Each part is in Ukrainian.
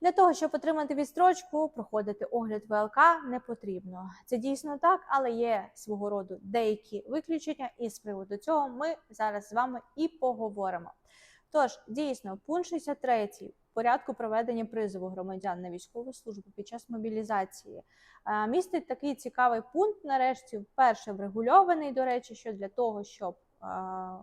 Для того, щоб отримати відстрочку, проходити огляд ВЛК не потрібно. Це дійсно так, але є свого роду деякі виключення, і з приводу цього ми зараз з вами і поговоримо. Тож, дійсно, пункт 63 порядку проведення призову громадян на військову службу під час мобілізації е, містить такий цікавий пункт. Нарешті, вперше врегульований, до речі, що для того, щоб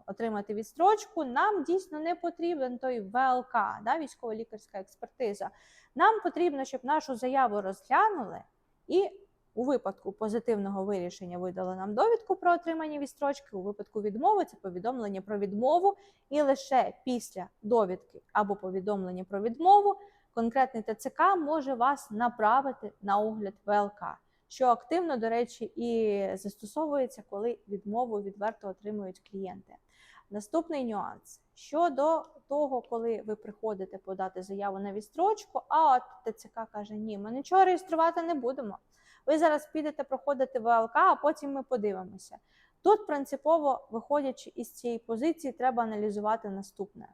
отримати відстрочку, нам дійсно не потрібен той ВЛК, да, військово-лікарська експертиза. Нам потрібно, щоб нашу заяву розглянули і у випадку позитивного вирішення видали нам довідку про отримання відстрочки. У випадку відмови це повідомлення про відмову, і лише після довідки або повідомлення про відмову конкретний ТЦК може вас направити на огляд ВЛК, що активно, до речі, і застосовується, коли відмову відверто отримують клієнти. Наступний нюанс щодо того, коли ви приходите подати заяву на відстрочку, а от ТЦК каже: Ні, ми нічого реєструвати не будемо. Ви зараз підете проходити ВЛК, а потім ми подивимося. Тут принципово, виходячи із цієї позиції, треба аналізувати наступне.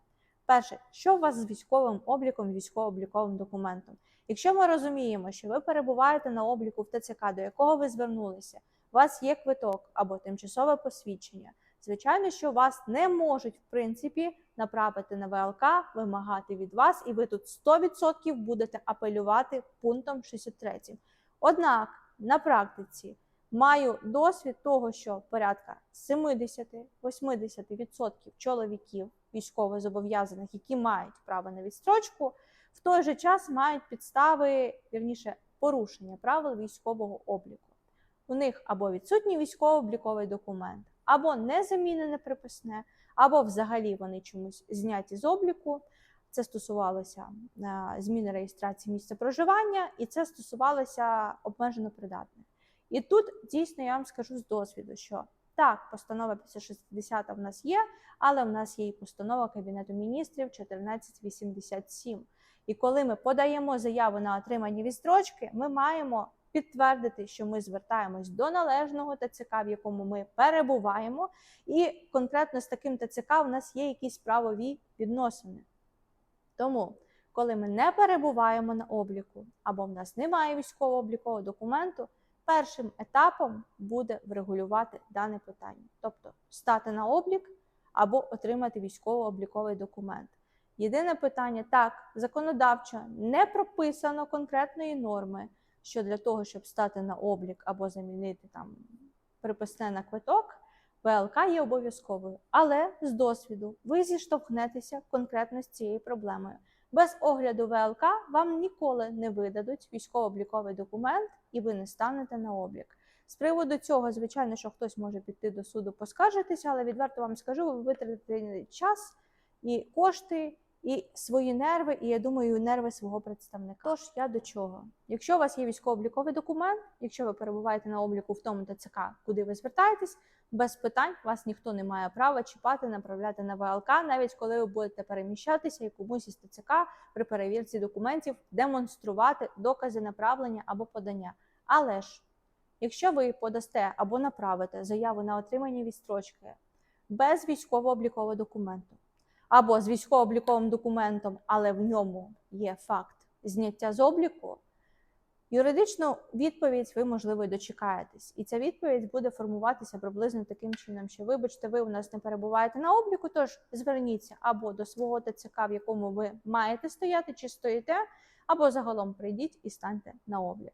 Перше, що у вас з військовим обліком, військово-обліковим документом? Якщо ми розуміємо, що ви перебуваєте на обліку в ТЦК, до якого ви звернулися, у вас є квиток або тимчасове посвідчення. Звичайно, що вас не можуть в принципі направити на ВЛК, вимагати від вас, і ви тут 100% будете апелювати пунктом 63. Однак на практиці маю досвід того, що порядка 70-80% чоловіків військовозобов'язаних, які мають право на відстрочку, в той же час мають підстави, вірніше, порушення правил військового обліку. У них або відсутній військово-обліковий документ, або незамінене приписне, або взагалі вони чомусь зняті з обліку. Це стосувалося е, зміни реєстрації місця проживання, і це стосувалося обмежено придатних. І тут дійсно я вам скажу з досвіду, що так, постанова 560 в нас є, але в нас є і постанова Кабінету міністрів 1487. І коли ми подаємо заяву на отримання відстрочки, ми маємо підтвердити, що ми звертаємось до належного ТЦК, в якому ми перебуваємо, і конкретно з таким ТЦК в нас є якісь правові відносини. Тому, коли ми не перебуваємо на обліку або в нас немає військово-облікового документу, першим етапом буде врегулювати дане питання, тобто стати на облік або отримати військово-обліковий документ. Єдине питання так, законодавчо не прописано конкретної норми, що для того, щоб стати на облік або замінити там приписне на квиток, ВЛК є обов'язковою, але з досвіду ви зіштовхнетеся конкретно з цією проблемою. Без огляду ВЛК вам ніколи не видадуть військово-обліковий документ, і ви не станете на облік. З приводу цього, звичайно, що хтось може піти до суду поскаржитися, але відверто вам скажу, ви витратите час і кошти, і свої нерви, і я думаю, нерви свого представника. Тож я до чого? Якщо у вас є військово-обліковий документ, якщо ви перебуваєте на обліку в тому ТЦК, куди ви звертаєтесь, без питань вас ніхто не має права чіпати, направляти на ВЛК, навіть коли ви будете переміщатися і комусь із ТЦК при перевірці документів демонструвати докази направлення або подання. Але ж, якщо ви подасте або направите заяву на отримання відстрочки без військово-облікового документу, або з військово-обліковим документом, але в ньому є факт зняття з обліку, юридичну відповідь ви, можливо, дочекаєтесь. І ця відповідь буде формуватися приблизно таким чином, що, вибачте, ви у нас не перебуваєте на обліку, тож зверніться або до свого ТЦК, в якому ви маєте стояти чи стоїте, або загалом прийдіть і станьте на облік.